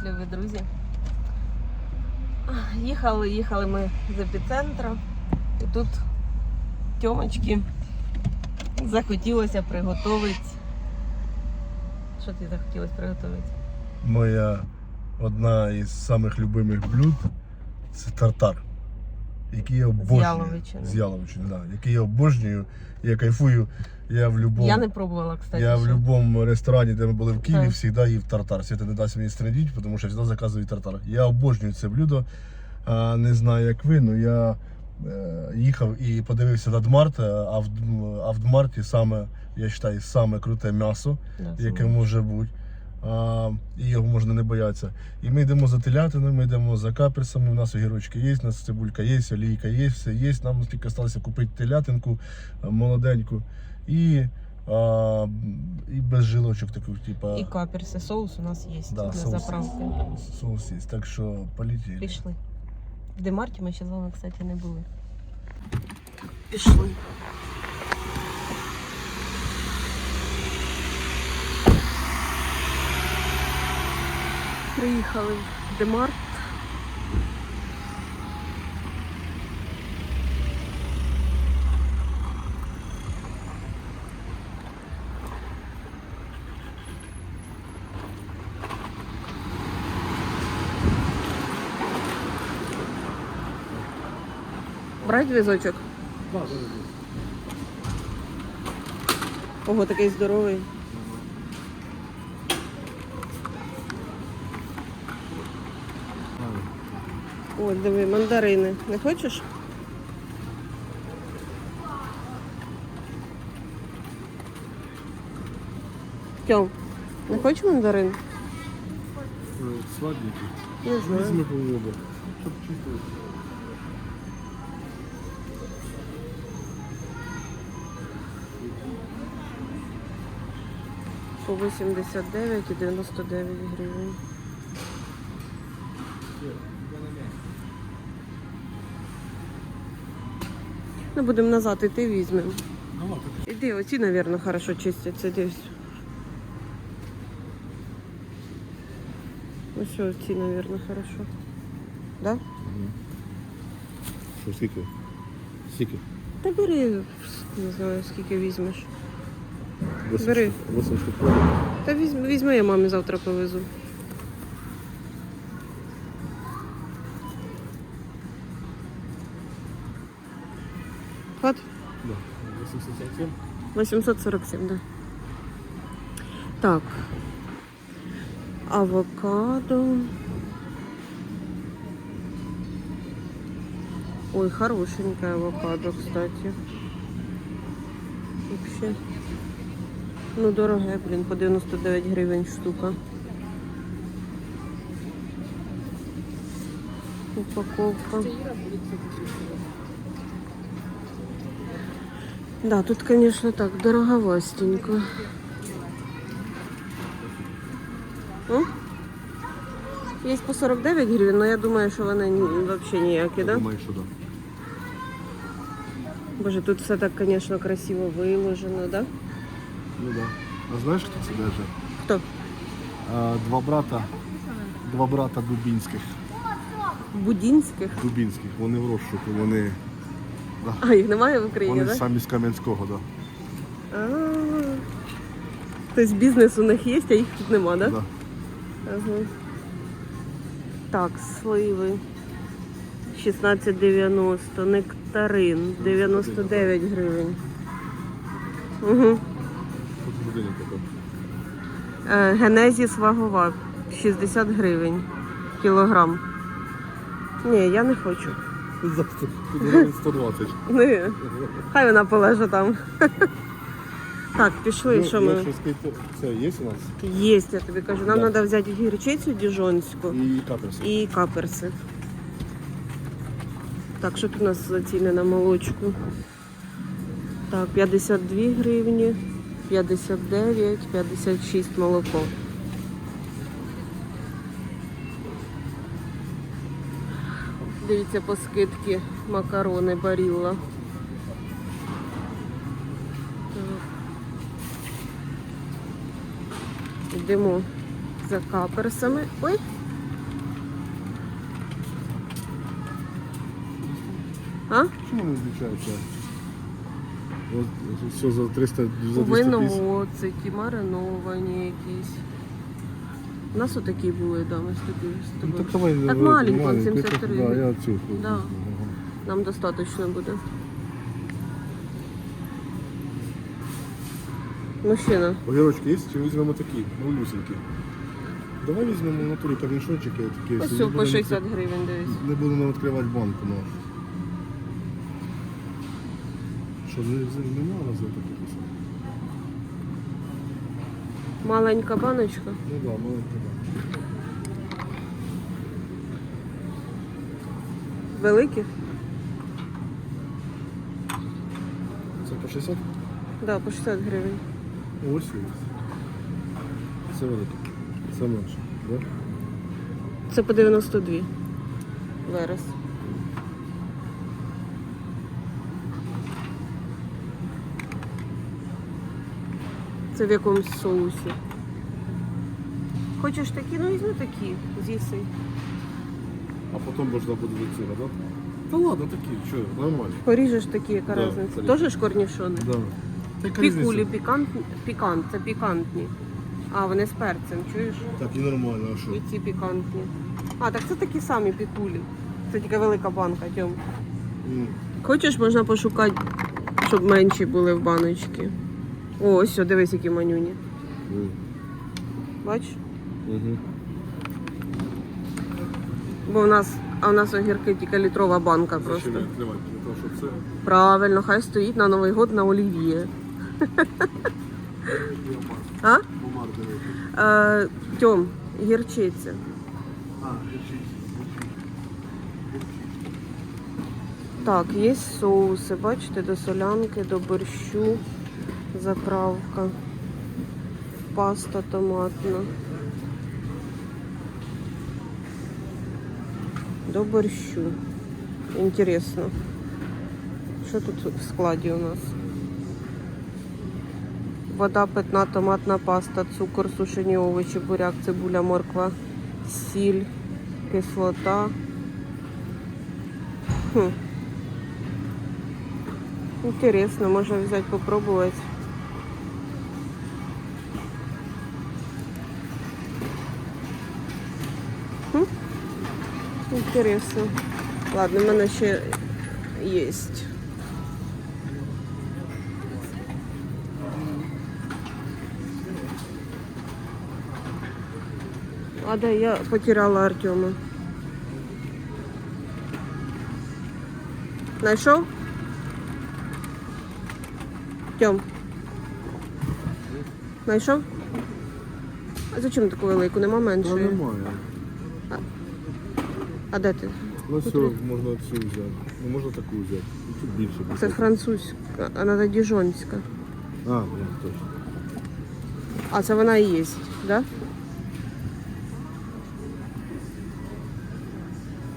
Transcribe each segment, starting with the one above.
Привіт, любі друзі. Їхали, їхали ми з епіцентра. І тут тьомочки захотілося приготувати. Що ти захотілося приготувати? Моя одна із самих любимих блюд це тартар, який я обожнюю. яловичини. З яловичини, да. Який я обожнюю. Я кайфую. Я в любому, Я не пробувала, кстати. я в ще. любому ресторані, де ми були в Києві, Так. завжди їв тартар. Свята не дасть мені страдіть, тому що я завжди заказую тартар. Я обожнюю це блюдо. А, не знаю, як ви, але я е, їхав і подивився на Дмарт, а в, а в Дмарті саме, я вважаю, саме круте м'ясо Да, яке саме. може бути. А, і його можна не боятися. І ми йдемо за телятиною, ми йдемо за каперсами. У нас огірочки є, у нас цибулька є, олійка є, все є. Нам тільки залишилося купити телятинку а, молоденьку і, а, і без жилочок таких, типа І каперси, соус у нас є Да, для соус. заправки. соус є. Так що полетіли. Пішли. В Демарті ми ще з вами, кстати, не були. Пішли. Приїхали в Демарт. Брать візочок? Ого, такий здоровий. Ой, диви, мандарини. Не хочеш? Тьом, не хочеш мандарин? Сладенький. Не знаю. Візьми попробуй. Щоб чувствувати. По 89 і 99 гривень. Ну, будемо назад іти візьмемо. Іди, оці, мабуть, хорошо чистяться десь. Ось що, оці, мабуть, хорошо. Да? Що, скільки? Скільки? Та бери, не знаю, скільки візьмеш. Бери. 8 штук. Та візьми, візьми, я мамі завтра повезу. Хват? Да. 87. 847, да. Так. Авокадо. Ой, хорошенькое авокадо, кстати. Вообще. Ну, дороге, блін, по 99 гривень штука. Упаковка. Да, тут, конечно, так, дороговастенько. О? Є по 49 гривень, але я думаю, що вони взагалі ніякі, да? Думаю, що да. Боже, тут все так, конечно, красиво виложено, да? Ну да. А знаєш, хто це даже? Хто? А, два брата. Два брата Дубінських. Будінських? Дубінських. Вони в розшуку, вони, А, їх немає в Україні, вони так? самі з Кам'янського, да. А. Тобто бізнес у них є, а їх тут нема, да? да. Ага. Так, сливи. 16,90, нектарин 99 гривень. Угу. Генезіс вагова 60 гривень кілограм. Ні, я не хочу. Завтра. Тут 120. Не. Хай вона полежа там. Так, пішли, Ну, що ми. Це є у нас? Є, я тобі кажу. Нам Да. треба взяти гірчицю діжонську І каперси. і каперси. Так, що тут у нас за ціни на молочку? Так, 52 гривні, 59, 56 молоко. Дивіться по скидки макарони Барілла. Йдемо За каперсами. Ой, а? Чому не зустрічається? Все за 300 за У 250. винному оцеті, мариновані якісь. У нас отакі були, да, ми з тобі з Ну, тобою. так давай, Так ви- маленько, маленько, 73. Да, я цю. Да. Ага. Нам достатньо буде. Мужчина. Огірочки є, чи візьмемо такі, малюсенькі? Давай візьмемо в натурі камішочки такі. Ось не по будемо 60 гривень дивись. Не будемо відкривати банку, ну. Що, не, не за таке писати? Маленька баночка. Ну да, маленька банка. Великі? Це по 60? Да, по 60 гривень. Ось. Це велике. Це менше, да? Це по 92. Верес. Це в якомусь соусі. Хочеш такі? Ну візьми такі, з'їси. А потім можна буде до цього, да? Та ладно, такі, що, нормально. Поріжеш такі, яка Да, різниця. поріжу. Тоже ж корнішони? Да. Яка Пікулі, різниця? пікант, пікант, це пікантні. А, вони з перцем, чуєш? Так і нормально, а що? І ці пікантні. А, так це такі самі пікулі. Це тільки велика банка, Тьом. М. Хочеш, можна пошукати, щоб менші були в баночці. О, ось, дивись, які манюні. М. Бачиш? Мгм. Бо в нас, а в нас огірки тільки літрова банка просто. Зачем відкривати? Для того, щоб це... Правильно, хай стоїть на Новий год на олів'є. А? Е, Тьом, гірчиця. А, лічить. Так, є соуси, бачите, до солянки, до борщу, заправка, паста томатна. До борщу. Інтересно. Що тут в складі у нас? Вода, питна, томатна паста, цукор, сушені овочі, буряк, цибуля, морква, сіль, кислота. Хм. Интересно, можно взять попробовать. Интересно. Ладно, в мене ще є. А да, я потеряла Артема. Найшов? Тьом. Знайшов? А зачем таку велику? Нема меншої. нормально. А де ти? Ну все, можна цю взяти. Ну можна таку взяти. Тут більше буде. Це французька, а треба діжонська. А, ну, точно. А це вона і є, да?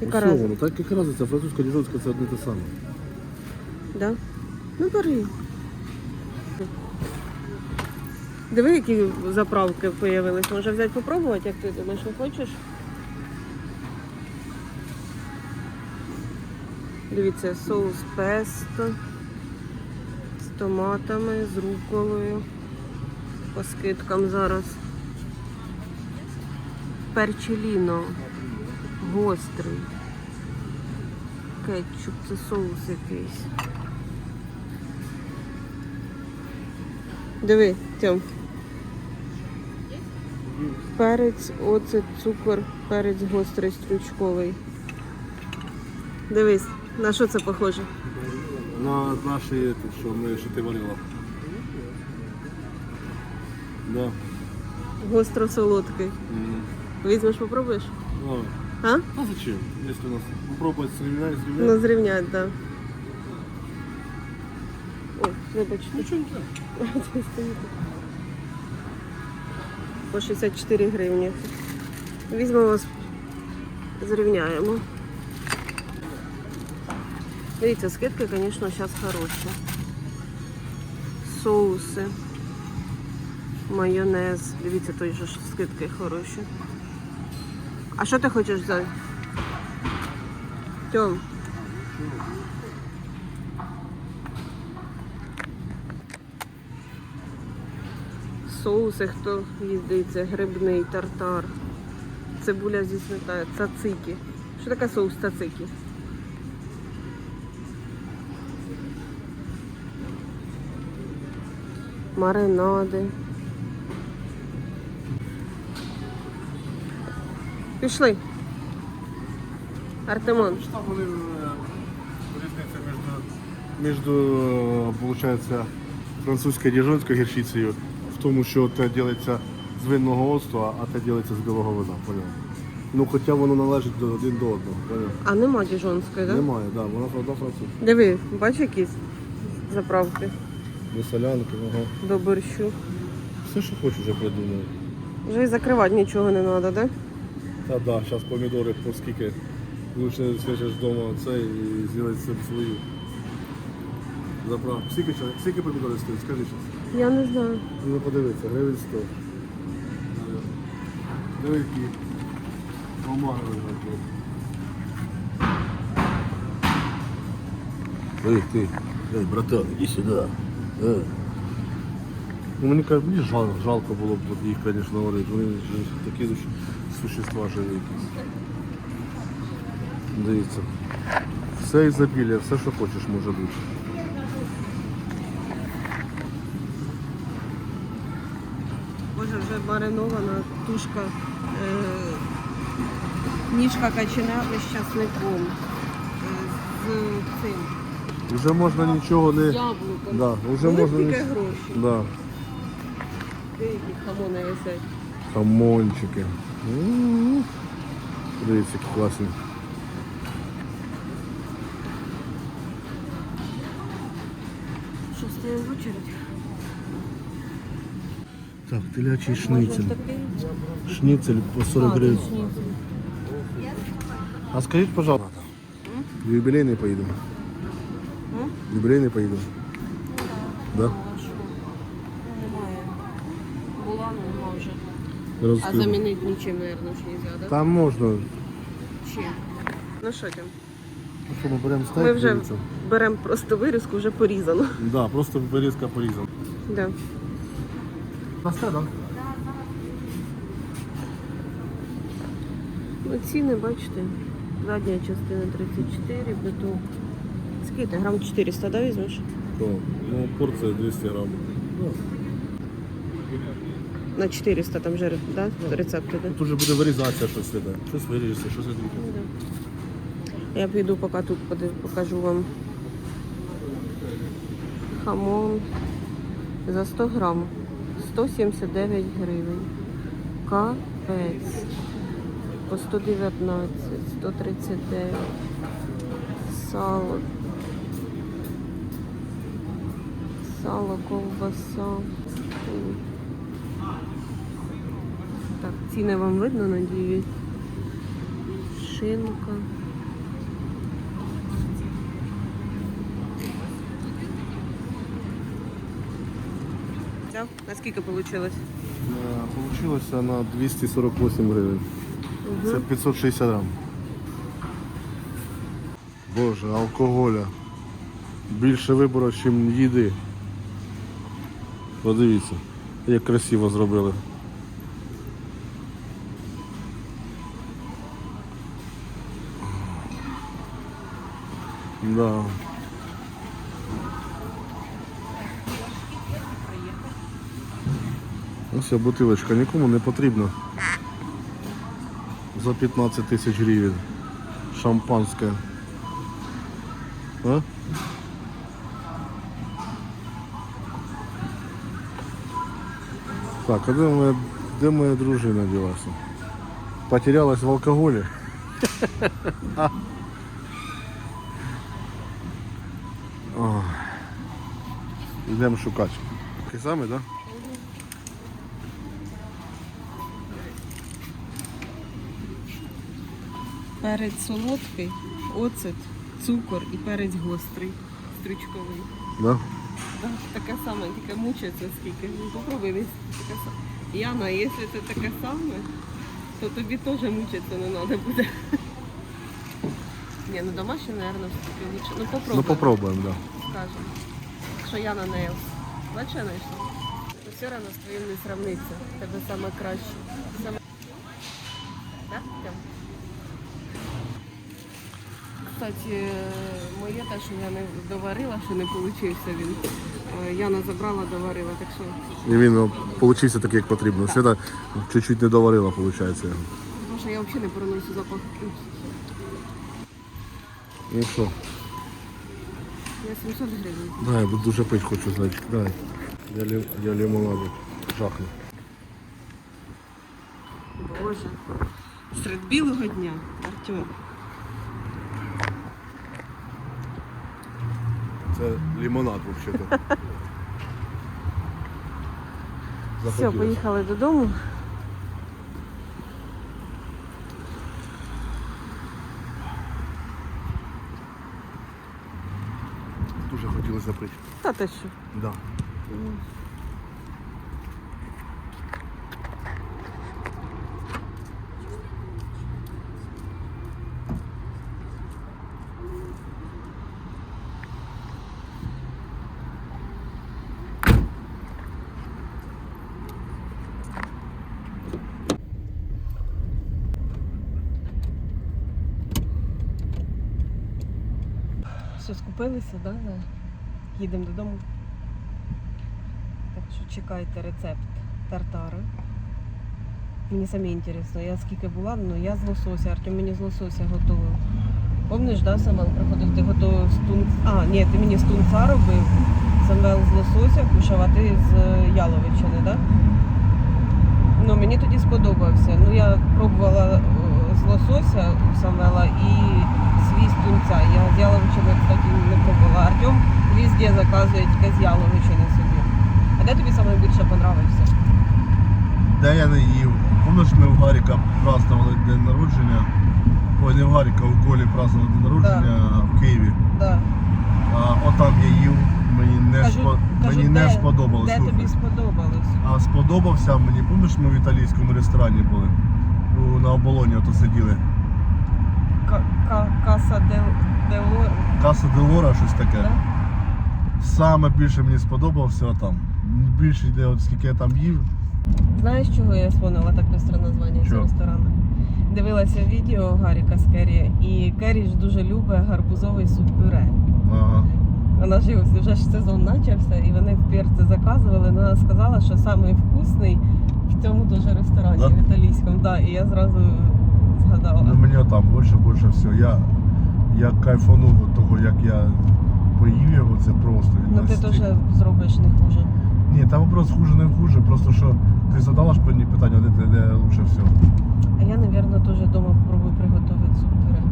Яка Ну, раз? все воно, так як разниця, французька, діжонська це одне те саме. Да? Ну бери. Диви, які заправки з'явились. Може взяти попробувати, як ти думаєш, не хочеш? Дивіться, соус песто з томатами, з руколою. По скидкам зараз. Перчеліно. Гострий. Кетчуп, це соус якийсь. Диви, Тьом. Перець, оцет, цукор, перець гострий стручковий. Дивись, на що це похоже? На наші, що ми що ти варила. Да. Гостро солодкий. М. Візьмеш, попробуєш? А, А? а зачем? Если у нас попробовать сравнять, Ну, сравнять. зрівнять, так. Да. Ой, вибачте. Не треба. Це стоїть. По 64 гривні. Візьмемо вас, зрівняємо. Дивіться, скидки, звісно, зараз хороші. Соуси. Майонез. Дивіться, той же скидки хороші. А що ти хочеш взяти? Тьом. Соуси, хто їздить, грибний тартар. Цибуля зі сметаною, цацики. Що таке соус цацики? Маринади. Пішли. Артемон. Там вони е, різниця між, між е, французькою діжонською гірчицею в тому, що те робиться з винного оцту, а те робиться з білого вина. Поняв? Ну, хоча воно належить до- один до одного. Поняв? А нема діжонської, так? Немає, да, вона одна французька. Диви, бачиш якісь заправки До солянки, ага. до борщу. Все, що хочеш, вже придумали. Вже й закривати нічого не треба, так? Да? Та да, зараз помідори по скільки. Лучше свежеш вдома це і зробити собі свою. Заправку. Скільки, чоловік- скільки помідори стоїть? Скажи зараз. Я не знаю. Ну подивися, гривень 100. Диви, які омаги лежать. Эй, ты, эй, братан, иди сюда. Ну, мені кажуть, мені жал, жалко було б їх, звісно, говорити. Вони такі существа живі якісь. Дивіться. Все ізобілія, все, що хочеш, може бути. Боже, вже маринована тушка, е, ніжка каченята з часником, е, з цим, Вже можна нічого не. яблуком. Да, вже Були можна тільки гроші. Да. Деякі висять. Хамончики. М. Дивіться, які класні. Що стоїмо в очередь? Так, телячий шницель. Шницель по 40 гривень. А скажіть, пожалуйста, в юбилейний поїдемо. Юбилейний поїдемо. Да? Немає. Була, нема вже. А замінити нічим, мабуть, ж не можна. Там можна. Чим? Ну що там? Ну що, ми беремо стейк? Ми вже дивіться? беремо просто вирізку, вже порізану. Да, просто вирізка порізана. Да. Паста, да? Ну, ціни, бачите, задня частина 34, биток. Скільки? ти, Грам 400, да, візьмеш? То, ну, порція 200 грамів. На 400 там же да? рецепти, да? Тут же буде вирізатися щось іде. Щось виріжеться, щось іде. Ну, да. Я піду поки тут подив- покажу вам хамон за 100 грам 179 гривень. Капець. По 119, 139. Сало. Сало, ковбаса. Так, ціни вам видно, надіюсь. Шинка. Взяв? На вийшло? Получилося на 248 гривень. Це 560 грам. Боже, алкоголя. Більше вибору, ніж їди. Подивіться, як красиво зробили. Да. Ось ця бутилочка нікому не потрібна. За 15 тисяч гривень. Шампанське. А? Так, а де моя, де моя дружина ділася? Потерялась в алкоголі. Йдемо шукати. Такий самий, так? Да? Перець солодкий, оцет, цукор і перець гострий, стручковий. Да? Да, таке саме, тільки мучиться скільки. Ну, Попробуй весь таке саме. Яна, якщо це таке саме, то тобі теж мучитися не треба буде. Ні, ну домашнє, мабуть, все-таки лучше. Ну попробуй. Ну попробуємо, так. скажем. Що я на неї. Бачиш, я знайшла? Одно з твоїм не сравниться. Тебе саме краще. Саме... Так? Тем? Кстати, моє те, що я не доварила, що не получився він. Е, Яна забрала, доварила, так що І він ну, получився такий, як потрібно. Свята чуть-чуть не доварила, виходить. тому що я взагалі не переношу запах. Ну що, Я 700 гривень. дай, бо дуже пить хочу, зайчик, дай. Я, лі... я лимонаду жахну. Боже. Серед білого дня, Артем. Це лимонад взагалі. Все, поїхали додому. Дуже хотілося запити. Та те що? Да. Все, скупилися, да? Їдемо додому. Так що чекайте рецепт тартара. Мені самі інтересно, я скільки була, ну я з лосося, Артем мені з лосося готував. Помниш, да, Самвел приходив, ти готував з тунц... А, ні, ти мені з тунца робив. Самвел з лосося кушав, а ти з е, яловичини, так? Да? Ну, мені тоді сподобався. Ну, я пробувала е, з лосося у Самвела і свій з тунця. Я з яловичини, кстати, не пробувала. Артем везде заказує тільки з яловичини собі. А де тобі найбільше понравився? Де я не їв. Помниш, ми в Гаріка празднували день народження. Ой, не в Гаріка, у Колі празднували день народження в Києві. Да. А отам я їв, мені не, Кажу- спо... кажу, мені не де- сподобалось. Де слухай. тобі сподобалось? А сподобався мені, помниш, ми в італійському ресторані були. У, на оболоні ото сиділи. Ка- ка- Каса де, де Каса Делора, щось таке. Да? Саме більше мені сподобався отам. Більше йде, от скільки я там їв. Знаєш, чого я вспомнила так быстро названня цього ресторану? Дивилася відео Гаріка з Керрі, і Керрі ж дуже любить гарбузовий суп-пюре. Ага. Вона ж вже ж сезон почався, і вони впір це заказували. Ну, Вона сказала, що самий вкусний в цьому теж ресторані, Да? в італійському. Да, і я зразу згадала. Ну мені там більше, більше все. Я, я кайфанув від того, як я поїв його, це просто. Ну ти настільки- теж зробиш не хуже. Ні, там вопрос хуже не хуже, просто що ти задала ж мені питання, де, де, де лучше всього. А я, мабуть, теж вдома попробую приготувати суп-пюре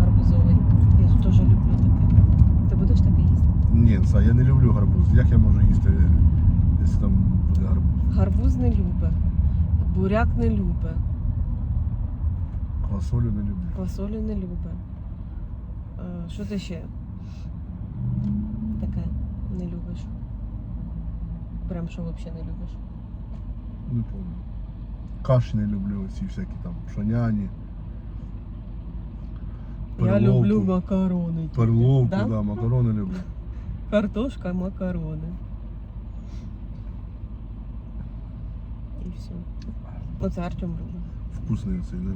гарбузовий. Я ж теж люблю таке. Ти будеш таке їсти? Ні, це я не люблю гарбуз. Як я можу їсти, якщо там буде гарбуз? Гарбуз не любе, буряк не любе, Квасолю не люблю. квасолю не любе. Е, Що ти ще таке не любиш? Прям що взагалі не любиш? Не помню. Каші не люблю, ці всякі там пшоняні. Я люблю макарони. Перловку, Да? да? макарони люблю. Картошка, макарони. І все. Оце Артем робить. Вкусний цей, не?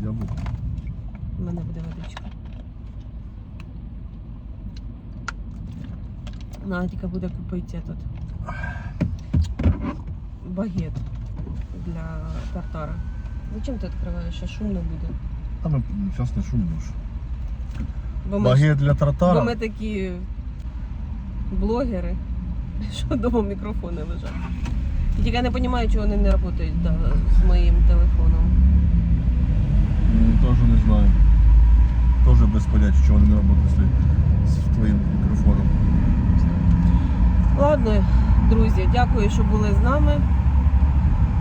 З яблуком. У мене буде водичка. Надіка буде купити этот багет для тартара. Зачем ти відкриваєш? Ще шумно буде. А ми зараз не шумно. Бо ми, Багет для бо тартара. ми такі блогери, що вдома мікрофони лежать. І Тільки я не розумію, чого вони не працюють да, з моїм телефоном. Ну, Теж не знаю. Теж без поняття, чого вони не роблять з твоїм мікрофоном. Ладно, друзі, дякую, що були з нами.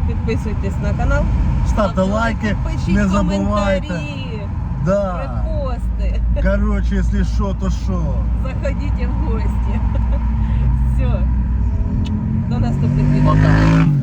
Підписуйтесь на канал. Ставте лайки, не забувайте. Да. Репости. Короче, если що, то що. Заходите в гості. Все. До наступних відео. Пока.